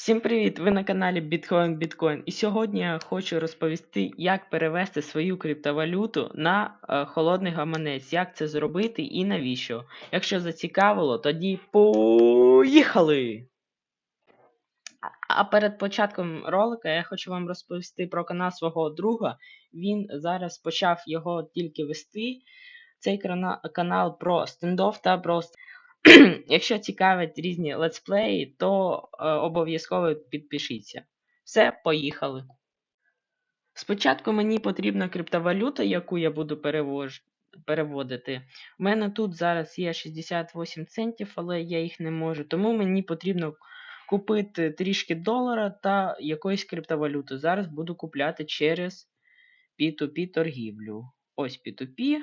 Всім привіт! Ви на каналі Bitcoin Bitcoin. І сьогодні я хочу розповісти, як перевести свою криптовалюту на е, холодний гаманець, як це зробити і навіщо. Якщо зацікавило, тоді поїхали! А перед початком ролика я хочу вам розповісти про канал свого друга. Він зараз почав його тільки вести. Цей канал про стендов та про Якщо цікавить різні летсплеї, то е, обов'язково підпишіться. Все, поїхали. Спочатку мені потрібна криптовалюта, яку я буду перевож... переводити. У мене тут зараз є 68 центів, але я їх не можу. Тому мені потрібно купити трішки долара та якоїсь криптовалюти. Зараз буду купляти через P2P торгівлю. Ось P2P.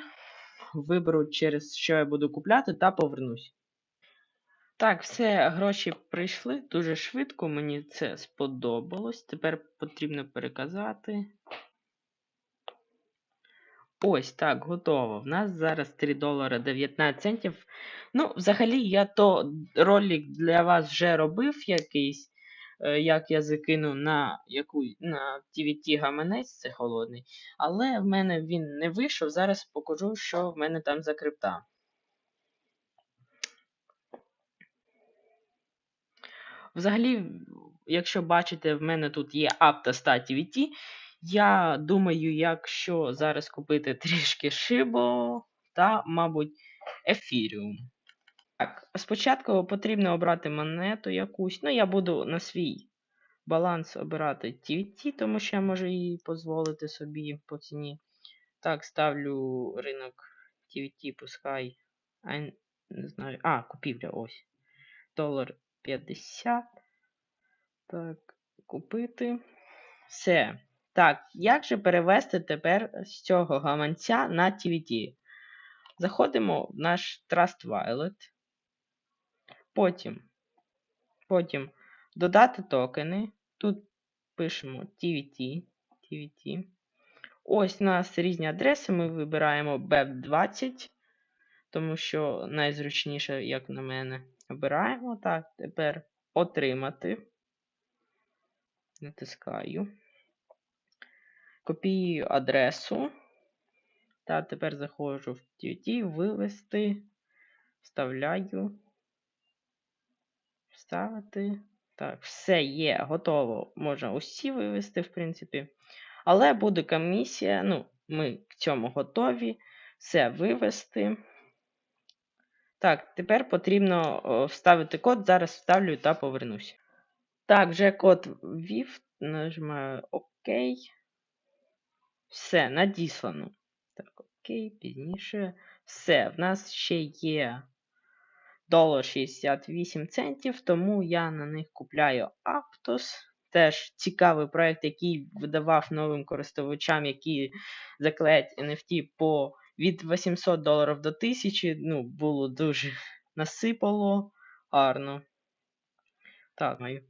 Виберу, через що я буду купляти, та повернусь. Так, все, гроші прийшли дуже швидко, мені це сподобалось. Тепер потрібно переказати. Ось так, готово. В нас зараз 3 долари 19 центів. Ну, взагалі, я то ролик для вас вже робив якийсь, е, як я закину на яку, на TVT гаманець, це холодний. Але в мене він не вийшов. Зараз покажу, що в мене там за крипта. Взагалі, якщо бачите, в мене тут є Apta TVT. Я думаю, якщо зараз купити трішки Shibo та, мабуть, Ethereum. Так, спочатку потрібно обрати монету якусь. Ну, я буду на свій баланс обирати TVT, тому що я можу її дозволити собі по ціні. Так, ставлю ринок TVT, пускай. А, не знаю. А, купівля ось. Долар 50. Так, купити. Все. Так, як же перевести тепер з цього гаманця на TVT? Заходимо в наш Trust Wallet. Потім потім додати токени. Тут пишемо TVT. TVT. Ось у нас різні адреси. Ми вибираємо BEP20, тому що найзручніше, як на мене, обираємо. Так, тепер отримати. Натискаю. Копіюю адресу. Та тепер заходжу в TUT, вивести, вставляю. Вставити. Так, все є, готово. Можна усі вивести, в принципі. Але буде комісія. Ну, ми к цьому готові. Все вивести. Так, тепер потрібно вставити код. Зараз вставлю та повернусь. Так, вже код ввів. Нажимаю ОК. Все, надіслано. Так, окей, пізніше. Все, в нас ще є долар 68 центів, тому я на них купляю Aptos. Теж цікавий проект, який видавав новим користувачам, які заклеять NFT по від 800 доларів до 1000. Ну, було дуже насипало гарно. Так, маю.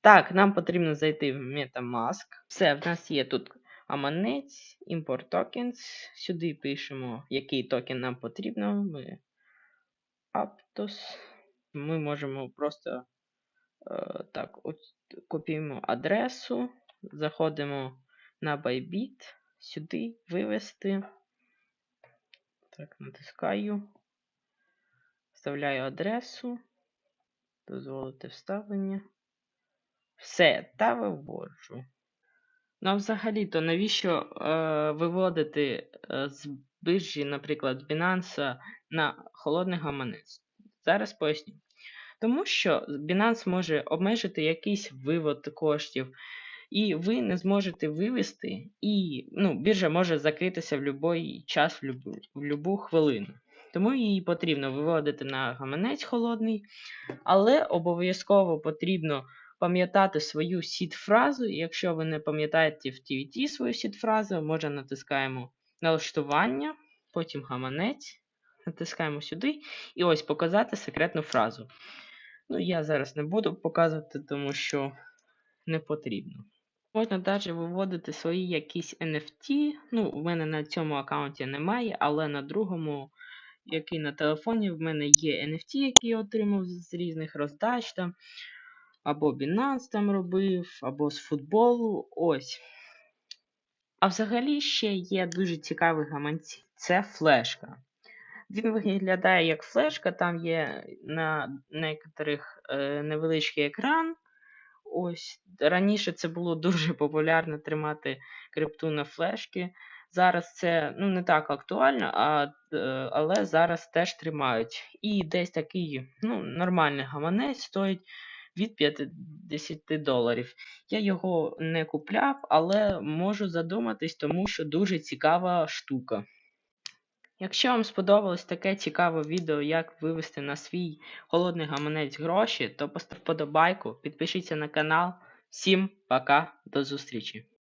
Так, нам потрібно зайти в Metamask. Все, в нас є тут аманець, import tokens. Сюди пишемо, який токен нам потрібно. Ми Aptos. Ми можемо просто е, так, ось, копіюємо адресу, заходимо на Bybit, сюди вивести. Так, натискаю. Вставляю адресу. Дозволити вставлення. Все, та виводжу. Ну, а взагалі-то, навіщо е, виводити е, з биржі, наприклад, Binance на холодний гаманець? Зараз поясню. Тому що Binance може обмежити якийсь вивод коштів, і ви не зможете вивести, і ну, біржа може закритися в будь-який час, в в любу хвилину. Тому її потрібно виводити на гаманець холодний, але обов'язково потрібно пам'ятати свою сід-фразу. Якщо ви не пам'ятаєте в TVT свою сід-фразу, може натискаємо налаштування, потім гаманець, натискаємо сюди і ось показати секретну фразу. Ну, я зараз не буду показувати, тому що не потрібно. Можна навіть виводити свої якісь NFT. Ну, у мене на цьому аккаунті немає, але на другому, який на телефоні, в мене є NFT, які я отримав з різних роздач. там. або Binance там робив, або з футболу. Ось. А взагалі ще є дуже цікаві гаманці. Це флешка. Він виглядає як флешка, там є на некоторих е, невеличкий екран. Ось раніше це було дуже популярно тримати крипту на флешки. Зараз це ну, не так актуально, а, е, але зараз теж тримають. І десь такий ну, нормальний гаманець стоїть від 50 доларів. Я його не купляв, але можу задуматись, тому що дуже цікава штука. Якщо вам сподобалось таке цікаве відео, як вивести на свій холодний гаманець гроші, то поставте вподобайку, підпишіться на канал. Всім пока, до зустрічі!